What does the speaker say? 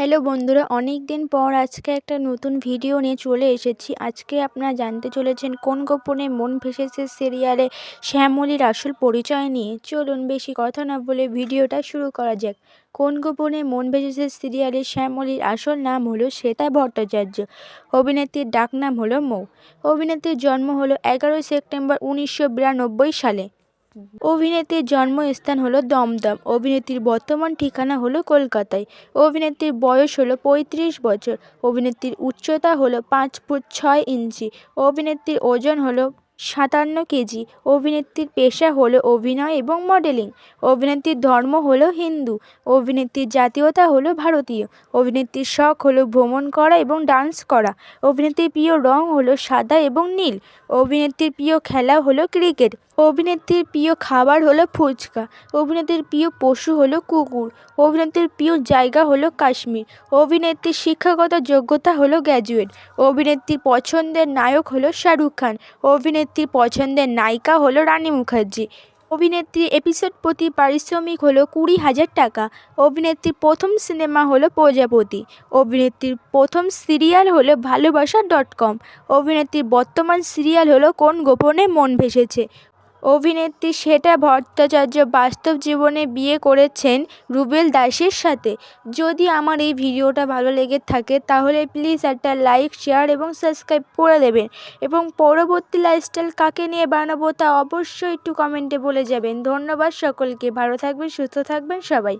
Hello বন্ধুরা অনেক দিন পর আজকে একটা নতুন ভিডিও নিয়ে চলে এসেছি। আজকে আপনারা জানতে চলেছেন কোন গোপনে মন ভেসেছে সিরিয়ালে শ্যামলীর আসল পরিচয় নিয়ে। চলুন বেশি কথা না বলে ভিডিওটা শুরু করা যাক। কোন গোপনে মন ভেসেছে সিরিয়ালে শ্যামলীর আসল নাম হলো শ্বেতা ভট্টাচার্য। অভিনেত্রীর ডাকনাম হলো মৌ। অভিনেত্রীর জন্ম হলো এগারোই সেপ্টেম্বর উনিশশো বিরানব্বই সালে। অভিনেত্রীর জন্মস্থান হলো দমদম। অভিনেত্রীর বর্তমান ঠিকানা হলো কলকাতায়। অভিনেত্রীর বয়স হলো পঁয়ত্রিশ বছর। অভিনেত্রীর উচ্চতা হলো পাঁচ ফুট ছয় ইঞ্চি। অভিনেত্রীর ওজন হলো সাতান্ন কেজি। অভিনেত্রীর পেশা হলো অভিনয় এবং মডেলিং। অভিনেত্রীর ধর্ম হলো হিন্দু। অভিনেত্রীর জাতীয়তা হলো ভারতীয়। অভিনেত্রীর শখ হলো ভ্রমণ করা এবং ডান্স করা। অভিনেত্রীর প্রিয় রং হলো সাদা এবং নীল। অভিনেত্রীর প্রিয় খেলা হলো ক্রিকেট। অভিনেত্রীর প্রিয় খাবার হলো ফুচকা। অভিনেত্রীর প্রিয় পশু হলো কুকুর। অভিনেত্রীর প্রিয় জায়গা হলো কাশ্মীর। অভিনেত্রীর শিক্ষাগত যোগ্যতা হলো গ্র্যাজুয়েট। অভিনেত্রীর পছন্দের নায়ক হলো শাহরুখ খান। অভিনেত্রীর পছন্দের নায়িকা হলো রানী মুখার্জি। অভিনেত্রী এপিসোড প্রতি পারিশ্রমিক হলো কুড়ি হাজার টাকা। অভিনেত্রীর প্রথম সিনেমা হলো প্রজাপতি। অভিনেত্রীর প্রথম সিরিয়াল হলো ভালোবাসা ডট কম অভিনেত্রীর বর্তমান সিরিয়াল হলো কোন গোপনে মন ভেসেছে। অভিনেত্রী শ্বেতা ভট্টাচার্য বাস্তব জীবনে বিয়ে করেছেন রুবেল দাসের সাথে। যদি আমার এই ভিডিওটা ভালো লেগে থাকে, তাহলে প্লিজ একটা লাইক শেয়ার এবং সাবস্ক্রাইব করে দেবেন এবং পরবর্তী লাইফস্টাইল কাকে নিয়ে বানাবো তা অবশ্যই একটু কমেন্টে বলে যাবেন। ধন্যবাদ সকলকে, ভালো থাকবেন, সুস্থ থাকবেন সবাই।